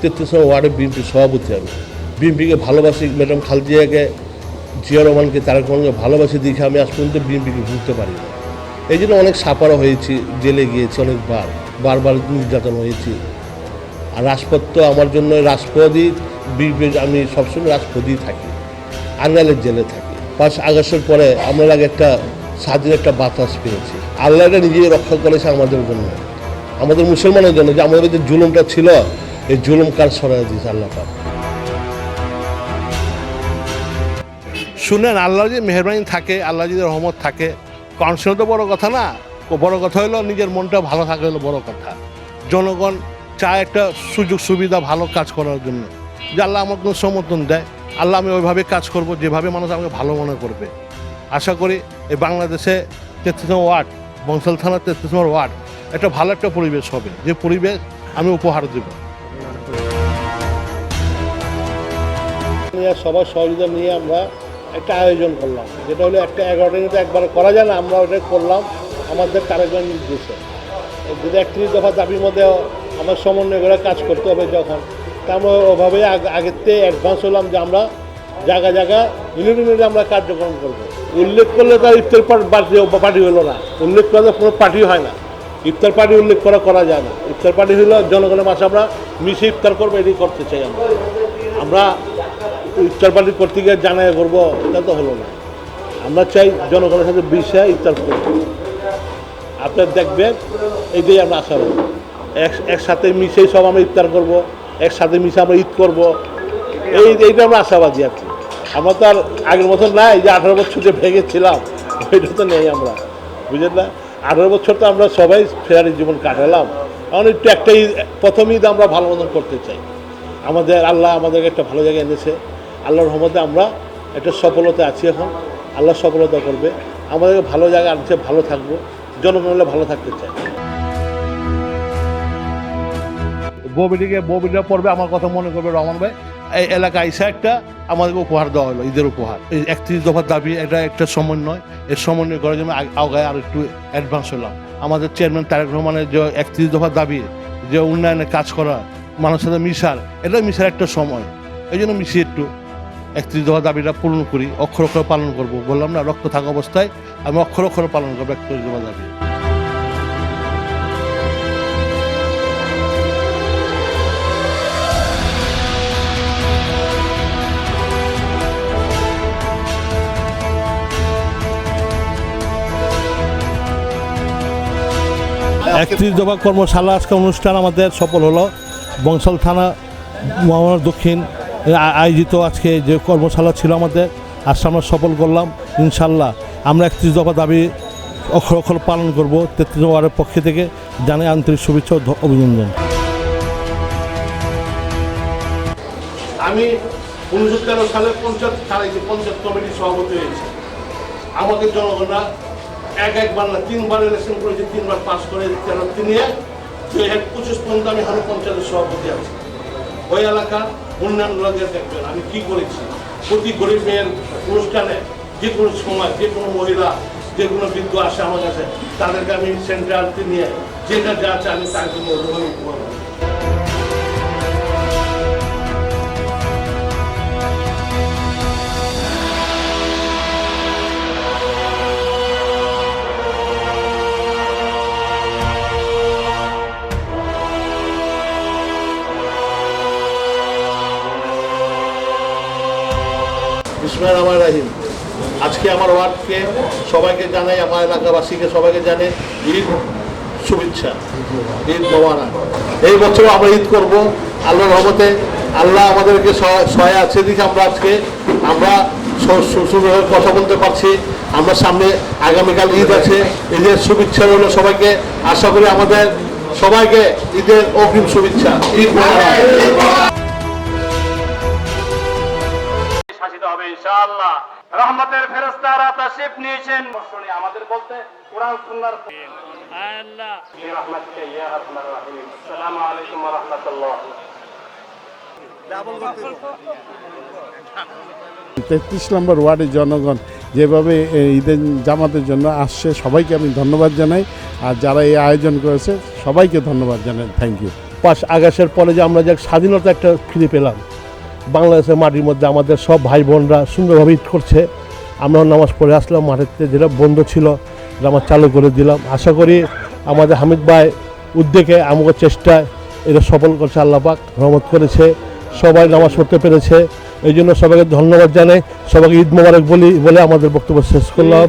তেত্রিশ নম্বর ওয়ার্ডের বিএনপির সভাপতি আমি। বিএনপিকে ভালোবাসি, ম্যাডাম খালদিয়াকে জিয়া রহমানকে, তারেক রহমানকে ভালোবাসি দেখে আমি আজ পর্যন্ত বিএনপিকে ভুলতে পারি না এই জন্য অনেক সাপারও হয়েছি, জেলে গিয়েছি অনেকবার, বারবার নির্যাতন হয়েছি। আর রাজপথ তো আমার জন্য রাজপথই বিএনপির আমি সবসময় রাজপথই থাকি আন্নালের জেলে থাকি। পাঁচ আগস্টের পরে আমরা আগে একটা স্বাধীন একটা বাতাস পেয়েছি। আল্লাহটা নিজেই রক্ষা করেছে আমাদের জন্য। আমাদের মুসলমানের জন্য যে আমাদের যে জুলুমটা ছিল এই জুলুম কার সরাই দিয়েছে আল্লাহ পাক। শুনেন, আল্লাহ যে মেহরবানি থাকে, আল্লাহ যদি রহমত থাকে কনসেন তো বড় কথা না? বড় কথা হলো, নিজের মনটা ভালো থাকা হলো বড় কথা। জনগণ চায় একটা সুযোগ, সুবিধা, ভালো কাজ করার জন্য। যে আল্লাহ আমাকে কোনো সমর্থন দেয়, আল্লাহ আমি ওইভাবে কাজ করব, যেভাবে মানুষ আমাকে ভালো মনে করবে। আশা করি এই বাংলাদেশে তেত্রিশ নম্বর ওয়ার্ড বংশাল থানার তেত্রিশ নম্বর ওয়ার্ড, একটা ভালো একটা পরিবেশ হবে। যে পরিবেশ আমি উপহার দেব। সবার সহযোগিতা নিয়ে আমরা একটা আয়োজন করলাম। যেটা হলো একটা এগারোটা তো একবারে করা যায় না, আমরা ওটা করলাম। আমাদের কারেকগঞ্জ নির্দেশে যদি একত্রিশ দফা দাবির মধ্যে আমার সমন্বয় করে কাজ করতে হবে যখন, তা আমরা ওভাবেই আগ- আগের থেকে অ্যাডভান্স হলাম যে আমরা জায়গা জায়গা ইউনিট ইউনিটে আমরা কার্যক্রম করব। উল্লেখ করলে তার ইফতার পার্টি পার্টি হলো না। উল্লেখ করলে কোনো পার্টি হয় না। ইফতার পার্টি উল্লেখ করা করা যায় না। ইফতার পার্টি হলো জনগণের মাসে আমরা মিশে ইফতার করব, এটাই করতে চাই আমরা। আমরা ইফতার পার্টি করতে গিয়ে জানাই করব, এটা তো হলো না। আমরা চাই জনগণের সাথে বিষয়ে ইফতার করব। আপনার দেখবেন এইটাই আমরা আশা করি এক, একসাথে মিশেই সব আমরা ইফতার করব, একসাথে মিশে আমরা ঈদ করব। এই, এইটা আমরা আশাবাদী আর কি আমরা তো আর আগের বছর নাই যে আঠারো বছর যে ভেঙেছিলাম, ওইটা তো নেই আমরা। বুঝলেন না? আঠারো বছর তো আমরা সবাই ফেরারি জীবন কাটালাম। এখন একটু একটা ঈদ প্রথম ঈদ আমরা ভালো মতন করতে চাই। আমাদের আল্লাহ আমাদেরকে একটা ভালো জায়গায় এনেছে। আল্লাহর রহমতে আমরা একটা সফলতা আছি এখন। আল্লাহ সফলতা করবে। আমাদেরকে ভালো জায়গায় আনছে ভালো থাকব। জনগণের ভালো থাকতে চাই। ববিটিকে, ববিটা পড়বে, আমার কথা মনে করবে রহমান ভাই। এই এলাকা আইসা একটা আমাদেরকে উপহার দেওয়া হলো, ঈদের উপহার। এই একত্রিশ দফার দাবি, এটা একটা সমন্বয়। এর সমন্বয় করার জন্য আগ- আগায় আর একটু অ্যাডভান্স হলাম। আমাদের চেয়ারম্যান তারেক রহমানের যে একত্রিশ দফার দাবি, যে উন্নয়নে কাজ করা, মানুষের সাথে মিশার এটা মিশার একটা সময়। এই জন্য মিশিয়ে একটু। একত্রিশ দফা দাবিটা পূরণ করি, অক্ষর অক্ষর পালন করব। বললাম না, রক্ত থাকা অবস্থায় আমি অক্ষর অক্ষর পালন করব একত্রিশ দফা দাবি। একত্রিশ দফা কর্মশালা, আজকে অনুষ্ঠান আমাদের সফল হলো। বংশাল থানা মহামার দক্ষিণ আয়োজিত আজকে যে কর্মশালা ছিল আমাদের, আজকে আমরা সফল করলাম, ইনশাল্লাহ। আমরা একত্রিশ দফা দাবি অক্ষর অক্ষর পালন করব, তেত্রিশ ওয়ার্ডের পক্ষে থেকে জানাই আন্তরিক শুভেচ্ছা অভিনন্দন। আমি উনিশশো তেরো সালে পঞ্চায়েত পঞ্চায়েত কমিটির সভাপতি হয়েছি। আমাকে জনগণরা এক একবার না, তিনবার ইলেকশন করেছি, তিনবার পাস করে তেরো তিনি এক, দুই হাজার পঁচিশ পর্যন্ত আমি হারো পঞ্চায়েতের সভাপতি আছি। ওই এলাকার উন্নয়ন লগের দেখবেন, আমি কি করেছি? প্রতি গরিব মেয়ের অনুষ্ঠানে যে কোনো সময় যে কোনো মহিলা, যে কোনো বৃদ্ধ আসে আমার কাছে, তাদেরকে আমি সেন্ট্রালতে নিয়ে যেটা যা আছে আমি জন্য ওইভাবে ইসমাইল রাহিম আজকে আমার ওয়ার্ডকে সবাইকে জানাই, আমার এলাকাবাসীকে সবাইকে জানে ঈদ শুভেচ্ছা, ঈদ মোবারক। এই বছর আমরা ঈদ করব। আল্লাহর রহমতে আল্লাহ আমাদেরকে সহায় আছে দিকে আমরা আজকে, আমরা সুন্দরভাবে কথা বলতে পারছি। আমরা সামনে আগামীকাল ঈদ আছে। ঈদের শুভেচ্ছা রইল সবাইকে। আশা করি আমাদের সবাইকে ঈদের অগ্রিম শুভেচ্ছা। ঈদ হবে ইনশাআল্লাহ। রহমতের ফেরেশতারা তাশরিফ নিয়েছেন। শুনি আমাদের বলতে কোরআন সুন্নাহর আল্লাহ। রহমাতিকা ইয়া আরহামার রাহিম। আসসালামু আলাইকুম ওয়া রাহমাতুল্লাহ। তেত্রিশ নম্বর ওয়ার্ডের জনগণ যেভাবে ঈদের জামাতের জন্য আসছে সবাইকে আমি ধন্যবাদ জানাই। আর যারা এই আয়োজন করেছে সবাইকে ধন্যবাদ জানাই। থ্যাংক ইউ পাঁচ আগস্টের পরে যে আমরা যে স্বাধীনতা একটা ফিরে পেলাম বাংলাদেশের মাটির মধ্যে আমাদের সব ভাই বোনরা সুন্দরভাবে ঈদ করছে। আমরাও নামাজ পড়ে আসলাম মাঠেতে যেটা বন্ধ ছিল, নামাজ চালু করে দিলাম। আশা করি আমাদের হামিদ ভাই উদ্যোগে আমাদের চেষ্টায় এটা সফল করছে আল্লাপাক রহমত করেছে। সবাই নামাজ পড়তে পেরেছে। এই জন্য সবাইকে ধন্যবাদ জানাই। সবাইকে ঈদ মোবারক বলি, বলে আমাদের বক্তব্য শেষ করলাম।